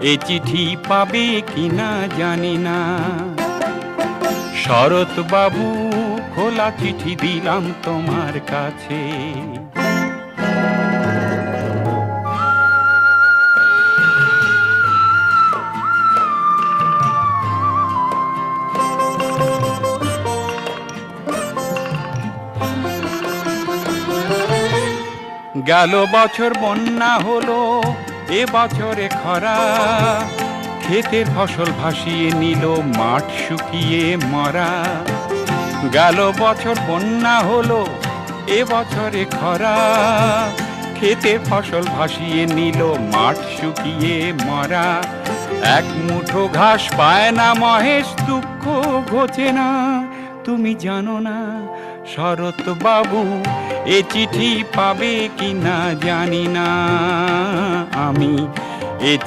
এ চিঠি পাবে কিনা জানি না। শরৎ বাবু খোলা চিঠি দিলাম তোমার কাছে। গেল বছর বন্যা হলো এ বছরে খরা, ক্ষেতের ফসল ভাসিয়ে নিল, মাঠ শুকিয়ে মরা। গেল বছর, বন্যা হলো, এ বছরে খরা, ক্ষেতের ফসল ভাসিয়ে নিল, মাঠ শুকিয়ে মরা। এক মুঠো ঘাস পায় না মহেশ, দুঃখ ঘোচে না, তুমি জানো না, শরৎ বাবু এ চিঠি পাবে কি না জানি না। আমি এ